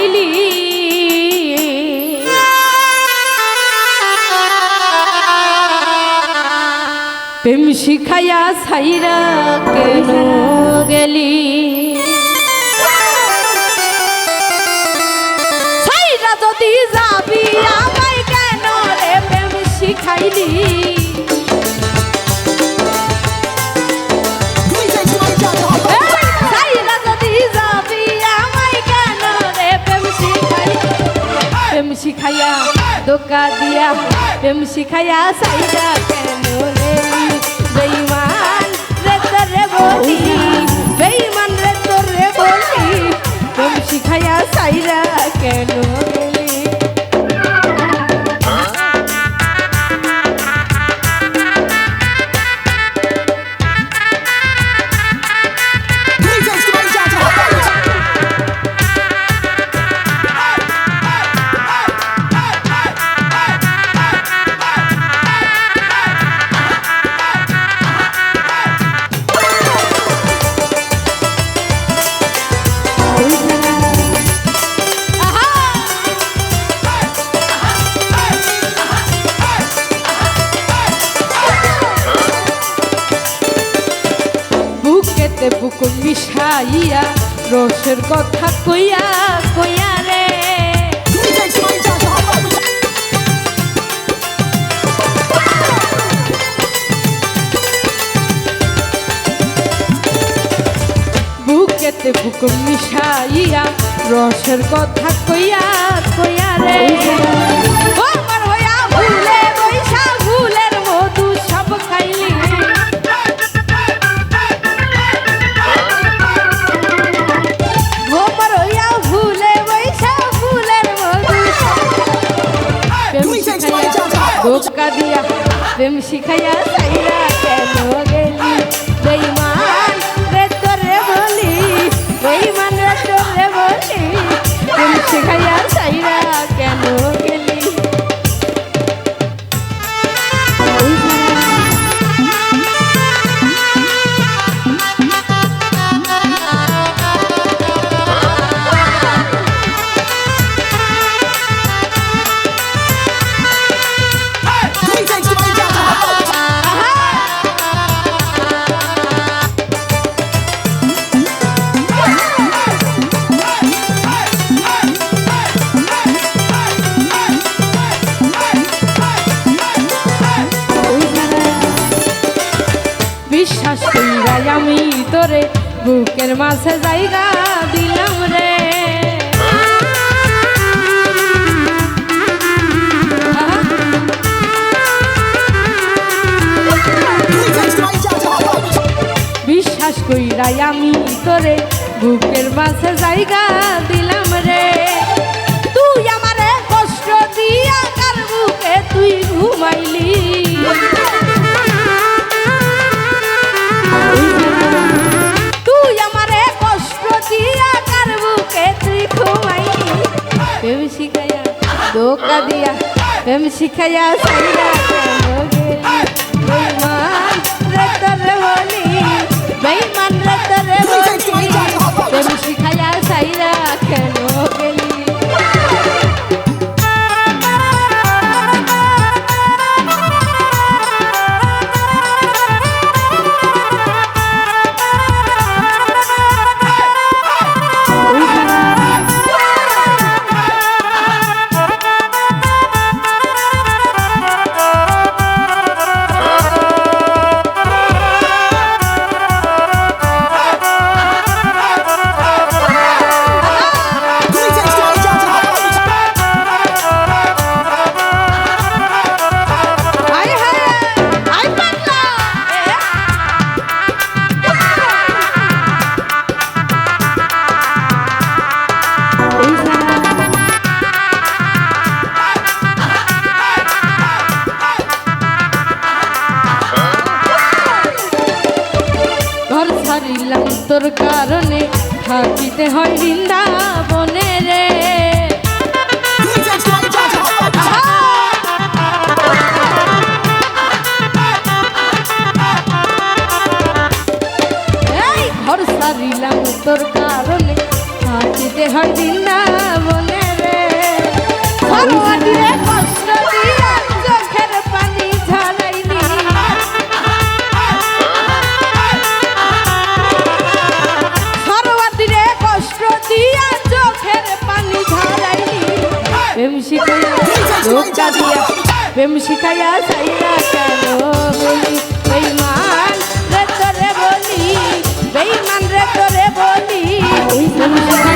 শিখাইলি প্রেম শিখাইয়া সাইরা কেন গেলি? সাইরা যদি যাবি আমায় শিখাইয়া দোকা দিয়া, প্রেম শিখাইয়া সাইরা কেন রে? বেইমান রে তোরে বলি বেইমান রে তোরে বলি, প্রেম শিখাইয়া সাইরা কেন বুকেতে বুক মিশাইয়া, রসের কথা কইয়া কইয়া রে। বুকেতে বুক মিশাইয়া, রসের কথা কইয়া কইয়া রে। ধোকা দিয়া প্রেম শিখাইয়া সাইরা কেন? তোরে বুকের মাঝে জায়গা দিলাম রে। বিশ্বাস কইরাই আমি তোরে, বুকের মাঝে জায়গা দিলাম রে। তুই আমারে কষ্ট দিয়া কার বুকে তুই ঘুমাইলি। প্রেম শিখাইয়া সাইরা ছাড়িলাম তোর কারণে থাকিতে হয় বৃন্দাবনে রে। ঘর সারিলাম তোর কারণে হাঁটিতে হয় দিন প্রেম শিখাইয়া সাইয়া কেন বলি বেইমান রে তোরে বলি বেইমান রে তোরে বলি।